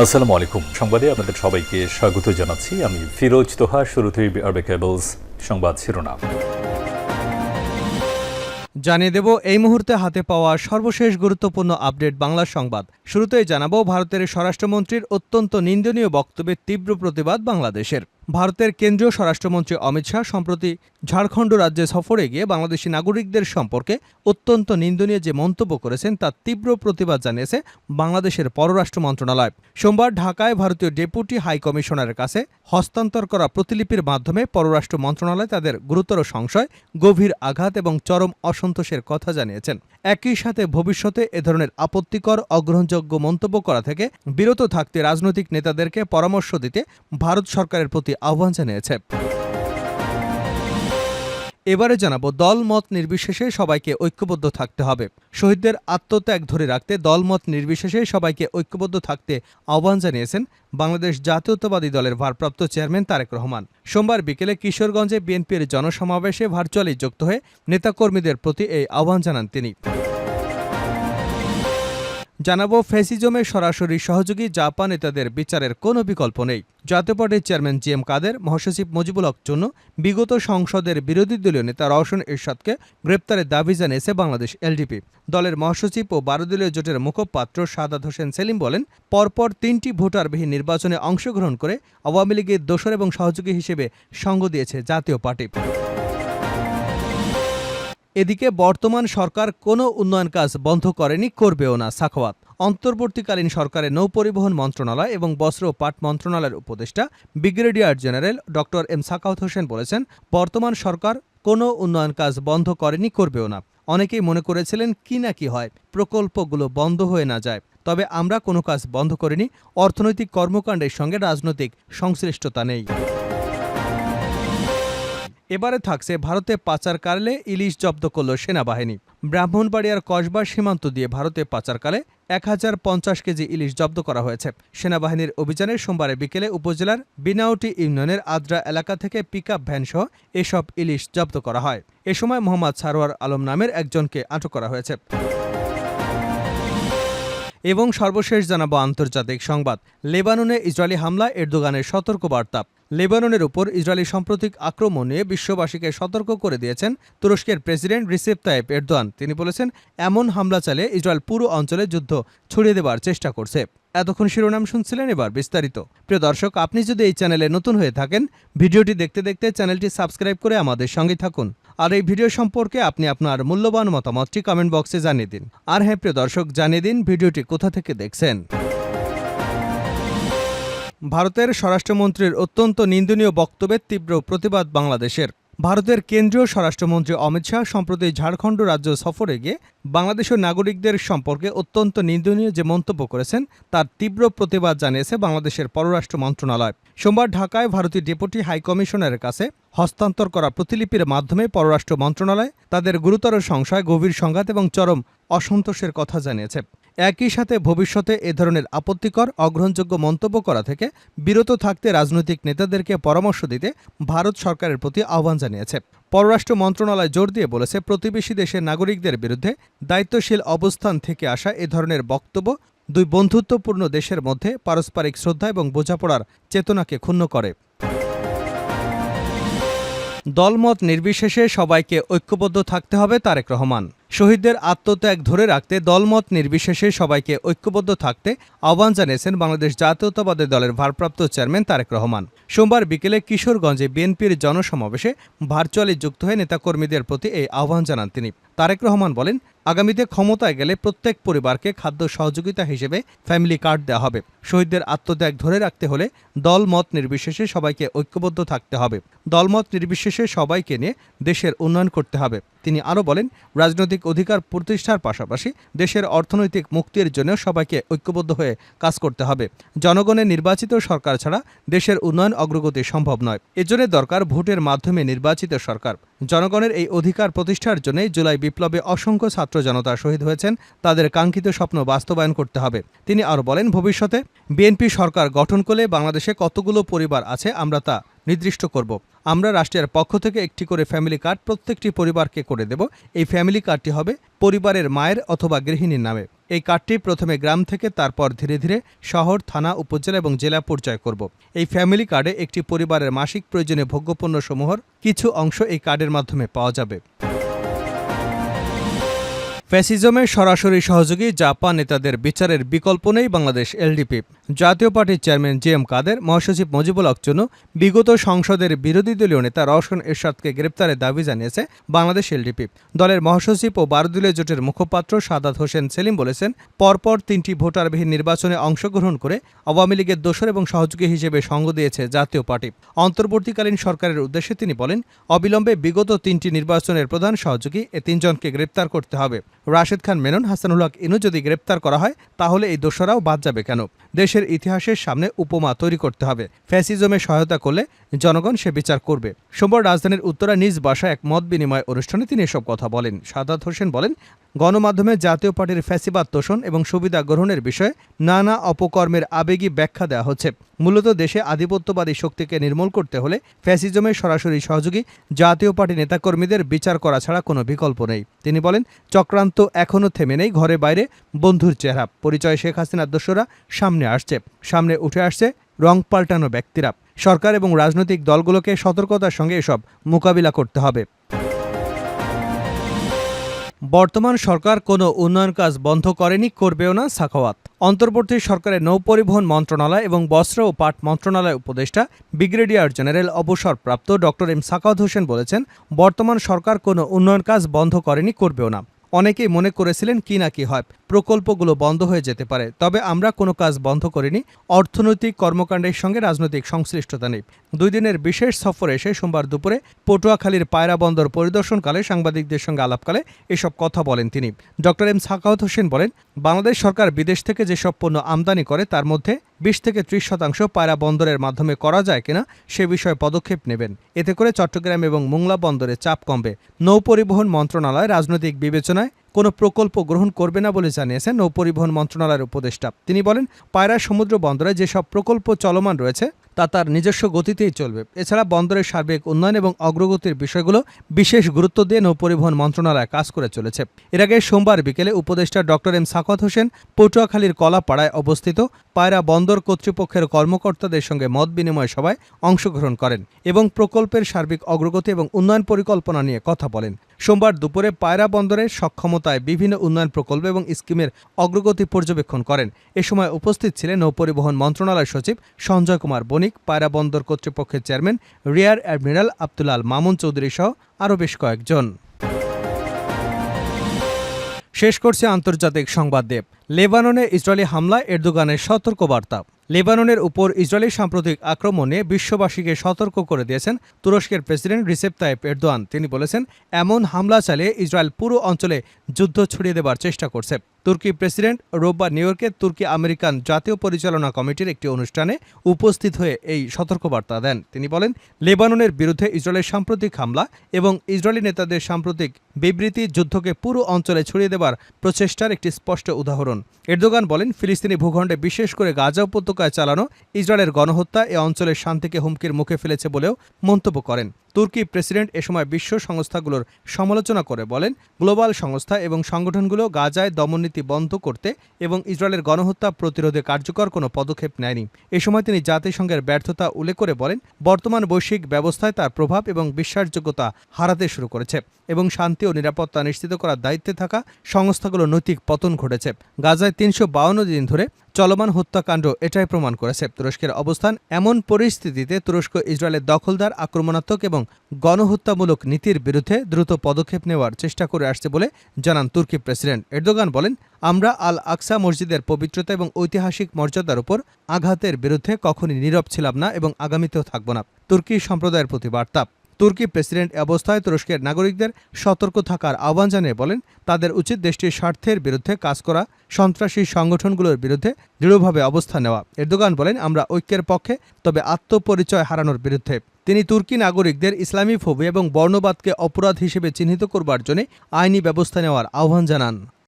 আসসালামু আলাইকুম। সংবাদে আপনাদের সবাইকে স্বাগত জানাচ্ছি। আমি ফিরোজ তোহা, শুরুতেই আরবে কেবলস সংবাদ শিরোনাম। জানিয়ে দেব, এই মুহূর্তে হাতে পাওয়া সর্বশেষ গুরুত্বপূর্ণ আপডেট বাংলা সংবাদ। শুরুতেই জানাব, ভারতের স্বরাষ্ট্রমন্ত্রীর অত্যন্ত নিন্দনীয় বক্তব্যের তীব্র প্রতিবাদ বাংলাদেশের। ভারতের কেন্দ্রীয় স্বরাষ্ট্রমন্ত্রী অমিত শাহ সম্প্রতি ঝাড়খণ্ড রাজ্যে সফরে গিয়ে বাংলাদেশি নাগরিকদের সম্পর্কে অত্যন্ত নিন্দনীয় যে মন্তব্য করেছেন তার তীব্র প্রতিবাদ জানিয়েছে বাংলাদেশের পররাষ্ট্র মন্ত্রণালয়। সোমবার ঢাকায় ভারতীয় ডেপুটি হাই কমিশনারের কাছে হস্তান্তর করা প্রতিলিপির মাধ্যমে পররাষ্ট্র মন্ত্রণালয় তাদের গুরুতর সংশয়, গভীর আঘাত এবং চরম অসন্তোষের কথা জানিয়েছেন। একই সাথে ভবিষ্যতে এ ধরনের আপত্তিকর, অগ্রহণযোগ্য মন্তব্য করা থেকে বিরত থাকতে রাজনৈতিক নেতাদেরকে পরামর্শ দিতে ভারত সরকারের প্রতি আহ্বান জানিয়েছে। এবারে জানাব দল মত নির্বিশেষে সবাইকে ঐক্যবদ্ধ থাকতে হবে। শহীদদের আত্মত্যাগ ধরে রাখতে দলমত নির্বিশেষে সবাইকে ঐক্যবদ্ধ থাকতে আহ্বান জানিয়েছেন বাংলাদেশ জাতীয়তাবাদী দলের ভারপ্রাপ্ত চেয়ারম্যান তারেক রহমান। সোমবার বিকেলে কিশোরগঞ্জে বিএনপির জনসমাবেশে ভার্চুয়ালি যুক্ত হয়ে নেতাকর্মীদের প্রতি এই আহ্বান জানান তিনি। জানাব ফেসিজমের সরাসরি সহযোগী জাপান নেতাদের বিচারের কোনো বিকল্প নেই। জাতীয় পার্টির চেয়ারম্যান জি এম কাদের, মহাসচিব মুজিবুল হক চুন্নু বিগত সংসদের বিরোধী দলীয় নেতা রওশন এরশাদকে গ্রেপ্তারের দাবি জানিয়েছে বাংলাদেশ এলডিপি। দলের মহাসচিব ও বারো দলীয় জোটের মুখপাত্র সাদাত হোসেন সেলিম বলেন, পরপর তিনটি ভোটারবিহীন নির্বাচনে অংশগ্রহণ করে আওয়ামী লীগের দোসর এবং সহযোগী হিসেবে সঙ্গ দিয়েছে জাতীয় পার্টি। এদিকে বর্তমান সরকার কোনো উন্নয়ন কাজ বন্ধ করেনি, করবেও না, সাখাওয়াত। অন্তর্বর্তীকালীন সরকারের নৌপরিবহন মন্ত্রণালয় এবং বস্ত্র ও পাট মন্ত্রণালয়ের উপদেষ্টা, brigadier general doctor M Sakhawat Hossain বলেছেন, বর্তমান সরকার কোনো উন্নয়ন কাজ বন্ধ করেনি, করবেও না। অনেকেই মনে করেছিলেন, কি না কি হয়, প্রকল্পগুলো বন্ধ হয়ে না যায়। তবে আমরা কোনো কাজ বন্ধ করিনি, অর্থনৈতিক কর্মকাণ্ডের সঙ্গে রাজনৈতিক সংশ্লিষ্টতা নেই। এবারে থাকছে ভারতে পাচারকালে ইলিশ জব্দ করল সেনাবাহিনী। ব্রাহ্মণবাড়িয়ার কসবা সীমান্ত দিয়ে ভারতে পাচারকালে এক হাজার পঞ্চাশ কেজি ইলিশ জব্দ করা হয়েছে। সেনাবাহিনীর অভিযানে সোমবারে বিকেলে উপজেলার বিনাউটি ইউনিয়নের আদ্রা এলাকা থেকে পিক আপ ভ্যানসহ এসব ইলিশ জব্দ করা হয়। এ সময় মোহাম্মদ সারোয়ার আলম নামের একজনকে আটক করা হয়েছে। এবং সর্বশেষ জানাব আন্তর্জাতিক সংবাদ। লেবাননে ইসরায়েলি হামলা এরদোগানের সতর্কবার্তা। লেবাননের উপর ইসরায়েলি সাম্প্রতিক আক্রমণ বিশ্ববাসীকে সতর্ক করে দিয়েছেন তুরস্কের প্রেসিডেন্ট রিসেপ তাইপ এরদোয়ান। তিনি বলেছেন, এমন হামলা চালে ইসরায়েল পুরো অঞ্চলে যুদ্ধ ছড়িয়ে দেবার চেষ্টা করছে। এতক্ষণ শিরোনাম শুনছিলেন এবার বিস্তারিত। প্রিয় দর্শক, আপনি যদি এই চ্যানেলে নতুন হয়ে থাকেন, ভিডিওটি দেখতে দেখতে চ্যানেলটি সাবস্ক্রাইব করে আমাদের সঙ্গে থাকুন। আর এই ভিডিও সম্পর্কে আপনি আপনার মূল্যবান মতামতটি কমেন্ট বক্সে জানিয়ে দিন। আর হ্যাঁ প্রিয় দর্শক, জানিয়ে দিন ভিডিওটি কোথা থেকে দেখছেন। ভারতের স্বরাষ্ট্রমন্ত্রীর অত্যন্ত নিন্দনীয় বক্তব্যের তীব্র প্রতিবাদ বাংলাদেশের। ভারতের কেন্দ্রীয় স্বরাষ্ট্রমন্ত্রী অমিত শাহ সম্প্রতি ঝাড়খণ্ড রাজ্য সফরে গিয়ে বাংলাদেশের নাগরিকদের সম্পর্কে অত্যন্ত নিন্দনীয় যে মন্তব্য করেছেন, তার তীব্র প্রতিবাদ জানিয়েছে বাংলাদেশের পররাষ্ট্র মন্ত্রণালয়। সোমবার ঢাকায় ভারতীয় ডেপুটি হাইকমিশনারের কাছে হস্তান্তর করা প্রতিলিপির মাধ্যমে পররাষ্ট্র মন্ত্রণালয় তাদের গুরুতর সংশয়, গভীর সংঘাত এবং চরম অসন্তোষের কথা জানিয়েছে। একই সাথে ভবিষ্যতে এ ধরনের আপত্তিকর, অগ্রহণযোগ্য মন্তব্য করা থেকে বিরত থাকতে রাজনৈতিক নেতাদেরকে পরামর্শ দিতে ভারত সরকারের প্রতি আহ্বান জানিয়েছে। পররাষ্ট্র মন্ত্রণালয় জোর দিয়ে বলেছে, প্রতিবেশী দেশের নাগরিকদের বিরুদ্ধে দায়িত্বশীল অবস্থান থেকে আসা এ ধরনের বক্তব্য দুই বন্ধুত্বপূর্ণ দেশের মধ্যে পারস্পরিক শ্রদ্ধা এবং বোঝাপড়ার চেতনাকে ক্ষুণ্ণ করে। দলমত নির্বিশেষে সবাইকে ঐক্যবদ্ধ থাকতে হবে তারেক রহমান। শহীদদের আত্মত্যাগ ধরে রাখতে দলমত নির্বিশেষে সবাইকে ঐক্যবদ্ধ থাকতে আহ্বান জানিয়েছেন বাংলাদেশ জাতীয়তাবাদী দলের ভারপ্রাপ্ত চেয়ারম্যান তারেক রহমান। সোমবার বিকেলে কিশোরগঞ্জে বিএনপির জনসমাবেশে ভার্চুয়ালি যুক্ত হয়ে নেতাকর্মীদের প্রতি এই আহ্বান জানান তিনি। তারেক রহমান বলেন, আগামীতে ক্ষমতায় গেলে প্রত্যেক পরিবারকে খাদ্য সহযোগিতা হিসেবে ফ্যামিলি কার্ড দেওয়া হবে। শহীদদের আত্মত্যাগ ধরে রাখতে হলে দল মত নির্বিশেষে সবাইকে ঐক্যবদ্ধ থাকতে হবে। দলমত নির্বিশেষে সবাইকে নিয়ে দেশের উন্নয়ন করতে হবে। তিনি আরও বলেন, রাজনৈতিক অধিকার প্রতিষ্ঠার পাশাপাশি দেশের অর্থনৈতিক মুক্তির জন্য সবাইকে ঐক্যবদ্ধ হয়ে কাজ করতে হবে। জনগণের নির্বাচিত সরকার ছাড়া দেশের উন্নয়ন অগ্রগতি সম্ভব নয়। এজন্য দরকার ভোটের মাধ্যমে নির্বাচিত সরকার। জনগণের এই অধিকার প্রতিষ্ঠার জন্য জুলাই বিপ্লবে অসংখ্য ছাত্র জনতা শহীদ হয়েছেন। তাদের কাঙ্ক্ষিত স্বপ্ন বাস্তবায়ন করতে হবে। তিনি আরও বলেন, ভবিষ্যতে বিএনপি সরকার গঠন করলে বাংলাদেশে কতগুলো পরিবার আছে আমরা তা নির্দিষ্ট করব। আমরা রাষ্ট্রের পক্ষ থেকে একটি করে ফ্যামিলি কার্ড প্রত্যেকটি পরিবারকে করে দেব। এই ফ্যামিলি কার্ডটি হবে পরিবারের মায়ের অথবা গৃহিণীর নামে। এই কার্ডটি প্রথমে গ্রাম থেকে তারপর ধীরে ধীরে শহর, থানা, উপজেলা এবং জেলা পর্যায়ে করব। এই ফ্যামিলি কার্ডে একটি পরিবারের মাসিক প্রয়োজনীয় ভোগ্যপণ্য সমূহর কিছু অংশ এই কার্ডের মাধ্যমে পাওয়া যাবে। ফ্যাসিজমের সরাসরি সহযোগী জাপান নেতাদের বিচারের বিকল্প নেই বাংলাদেশ এলডিপি। জাতীয় পার্টির চেয়ারম্যান জে এম কাদের, মহাসচিব মজিবুল চুনু, বিগত সংসদের বিরোধী দলীয় নেতা রওশন এরশাদকে গ্রেপ্তারের দাবি জানিয়েছে বাংলাদেশ এলডিপি। দলের মহাসচিব ও বারো দলীয় জোটের মুখপাত্র সাদাত হোসেন সেলিম বলেছেন, পরপর তিনটি ভোটারবিহীন নির্বাচনে অংশগ্রহণ করে আওয়ামী লীগের দোসর এবং সহযোগী হিসেবে সঙ্গ দিয়েছে জাতীয় পার্টি। অন্তর্বর্তীকালীন সরকারের উদ্দেশ্যে তিনি বলেন, অবিলম্বে বিগত তিনটি নির্বাচনের প্রধান সহযোগী এ তিনজনকে গ্রেপ্তার করতে হবে। রাশেদ খান, মেনন হাসানুল হক ইনু যদি গ্রেপ্তার করা হয়, তাহলে এই দোষরাও বাদ যাবে কেন? দেশের ইতিহাসের সামনে উপমা তৈরি করতে হবে। ফ্যাসিজমে সহায়তা করলে জনগণ সে বিচার করবে। সোমবার রাজধানীর উত্তরা নিজ বাসায় এক মত বিনিময় অনুষ্ঠানে তিনি এসব কথা বলেন। সাদাত হোসেন বলেন গণমাধ্যমে জাতীয় পার্টির ফ্যাসিবাদ তোষণ এবং সুবিধা গ্রহণের বিষয়ে নানা অপকর্মের আবেগী ব্যাখ্যা দেওয়া হচ্ছে। মূলত দেশে আধিপত্যবাদী শক্তিকে নির্মূল করতে হলে ফ্যাসিজমের সরাসরি সহযোগী জাতীয় পার্টি নেতাকর্মীদের বিচার করা ছাড়া কোনো বিকল্প নেই। তিনি বলেন, চক্রান্ত এখনও থেমে নেই, ঘরে বাইরে বন্ধুর চেহারা। পরিচয় শেখ হাসিনার দোষরা সামনে আসছে। সামনে উঠে আসছে রং পাল্টানো ব্যক্তিরা। সরকার এবং রাজনৈতিক দলগুলোকে সতর্কতার সঙ্গে এসব মোকাবিলা করতে হবে। বর্তমান সরকার কোনো উন্নয়ন কাজ বন্ধ করেনি, করবেও না, সাখাওয়াত। অন্তর্বর্তী সরকারের নৌপরিবহন মন্ত্রণালয় এবং বস্ত্র ও পাট মন্ত্রণালয় উপদেষ্টা, ব্রিগেডিয়ার জেনারেল অবসরপ্রাপ্ত ডক্টর এম সাখাওয়াত হোসেন বলেছেন, বর্তমান সরকার কোনো উন্নয়ন কাজ বন্ধ করেনি, করবেও না। অনেকেই মনে করেছিলেন, কি না কি হয়। প্রকল্পগুলো বন্ধ হয়ে যেতে পারে। তবে আমরা কোনো কাজ বন্ধ করিনি। অর্থনৈতিক কর্মকাণ্ডের সঙ্গে রাজনৈতিক সংশ্লিষ্টতা নেই। দুই দিনের বিশেষ সফরে এসে সোমবার দুপুরে পটুয়াখালীর পায়রা বন্দর পরিদর্শনকালে সাংবাদিকদের সঙ্গে আলাপকালে এসব কথা বলেন তিনি। ডক্টর এম সাখাওয়াত হোসেন বলেন, বাংলাদেশ সরকার বিদেশ থেকে যেসব পণ্য আমদানি করে তার মধ্যে বিশ থেকে ত্রিশ শতাংশ পায়রা বন্দরের মাধ্যমে করা যায় কিনা সে বিষয়ে পদক্ষেপ নেবেন। এতে করে চট্টগ্রাম এবং মোংলা বন্দরে চাপ কমবে। নৌপরিবহন মন্ত্রণালয় রাজনৈতিক বিবেচনায় কোনো প্রকল্প গ্রহণ করবে না বলে জানিয়েছেন নৌপরিবহন মন্ত্রণালয়ের উপদেষ্টা। তিনি বলেন, পায়রা সমুদ্র বন্দরে যেসব প্রকল্প চলমান রয়েছে, তা তার নিজস্ব গতিতেই চলবে। এছাড়া বন্দরের সার্বিক উন্নয়ন এবং অগ্রগতির বিষয়গুলো বিশেষ গুরুত্ব দিয়ে নৌপরিবহন মন্ত্রণালয় কাজ করে চলেছে। এর আগে সোমবার বিকেলে উপদেষ্টা ডক্টর এম সাকত হোসেন পটুয়াখালীর কলাপাড়ায় অবস্থিত পায়রা বন্দর কর্তৃপক্ষের কর্মকর্তাদের সঙ্গে মত বিনিময় সভায় অংশগ্রহণ করেন এবং প্রকল্পের সার্বিক অগ্রগতি এবং উন্নয়ন পরিকল্পনা নিয়ে কথা বলেন। সোমবার দুপুরে পায়রা বন্দরের সক্ষমতায় বিভিন্ন উন্নয়ন প্রকল্প এবং স্কিমের অগ্রগতি পর্যবেক্ষণ করেন। এ সময় উপস্থিত ছিলেন নৌপরিবহন মন্ত্রণালয় সচিব সঞ্জয় কুমার বণিক, পায়রা বন্দর কর্তৃপক্ষের chairman rear admiral Al Mamun Chowdhury সহ আরও বেশ কয়েকজন। শেষ করছে আন্তর্জাতিক সংবাদ দেব। লেবাননে ইসরায়েলি হামলায় এরদোগানের সতর্কবার্তা। লেবাননের উপর ইসরায়েলি সাম্প্রতিক আক্রমণে বিশ্ববাসীকে সতর্ক করে দিয়েছেন তুরস্কের প্রেসিডেন্ট রিসেপ তাইপ এরদোয়ান। তিনি বলেছেন, এমন হামলা চালিয়ে ইসরায়েল পুরো অঞ্চলে যুদ্ধ ছড়িয়ে দেবার চেষ্টা করছে। তুর্কি প্রেসিডেন্ট রোববার নিউ ইয়র্কে তুর্কি আমেরিকান জাতীয় পরিচালনা কমিটির একটি অনুষ্ঠানে উপস্থিত হয়ে এই সতর্কবার্তা দেন। তিনি বলেন, লেবাননের বিরুদ্ধে ইসরায়েলের সাম্প্রতিক হামলা এবং ইসরায়েলি নেতাদের সাম্প্রতিক বিবৃতি যুদ্ধকে পুরো অঞ্চলে ছড়িয়ে দেবার প্রচেষ্টার একটি স্পষ্ট উদাহরণ। এরদোগান বলেন, ফিলিস্তিনি ভূখণ্ডে বিশেষ করে গাজা উপত্যকায় চালানো ইসরায়েলের গণহত্যা এ অঞ্চলের শান্তিকে হুমকির মুখে ফেলেছে বলেও মন্তব্য করেন। তুর্কি প্রেসিডেন্ট এ সময় বিশ্ব সংস্থাগুলোর সমালোচনা করে বলেন, গ্লোবাল সংস্থা এবং সংগঠনগুলো গাজায় দমননীতি বন্ধ করতে এবং ইসরায়েলের গণহত্যা প্রতিরোধে কার্যকর কোনো পদক্ষেপ নেয়নি। এ সময় তিনি জাতিসংঘের ব্যর্থতা উল্লেখ করে বলেন, বর্তমান বৈশ্বিক ব্যবস্থায় তার প্রভাব এবং বিশ্বাসযোগ্যতা হারাতে শুরু করেছে এবং শান্তি ও নিরাপত্তা নিশ্চিত করার দায়িত্বে থাকা সংস্থাগুলোর নৈতিক পতন ঘটেছে। গাজায় তিনশো দিন ধরে চলমান হত্যাকাণ্ড এটাই প্রমাণ করেছে। তুরস্কের অবস্থান এমন পরিস্থিতিতে তুরস্ক ইসরায়েলের দখলদার, আক্রমণাত্মক এবং গণহত্যামূলক নীতির বিরুদ্ধে দ্রুত পদক্ষেপ নেওয়ার চেষ্টা করে আসছে বলে জানান তুর্কি প্রেসিডেন্ট এরদোগান বলেন, আমরা আল আকসা মসজিদের পবিত্রতা এবং ঐতিহাসিক মর্যাদার উপর আঘাতের বিরুদ্ধে কখনই নীরব ছিলাম না এবং আগামীতেও থাকব না। তুর্কি সম্প্রদায়ের প্রতি বার্তা। তুর্কি প্রেসিডেন্ট অবস্থায় তুরস্কের নাগরিকদের সতর্ক থাকার আহ্বান জানিয়ে বলেন, তাদের উচিত দেশটির স্বার্থের বিরুদ্ধে কাজ করা, সন্ত্রাসী সংগঠনগুলোর বিরুদ্ধে দৃঢ়ভাবে অবস্থান নেওয়া। এরদোগান বলেন, আমরা ঐক্যের পক্ষে, তবে আত্মপরিচয় হারানোর বিরুদ্ধে তিনি তুর্কি নাগরিকদের ইসলামী ফোবি এবং বর্ণবাদকে অপরাধ হিসেবে চিহ্নিত করবার জন্য আইনি ব্যবস্থা নেওয়ার আহ্বান জানান।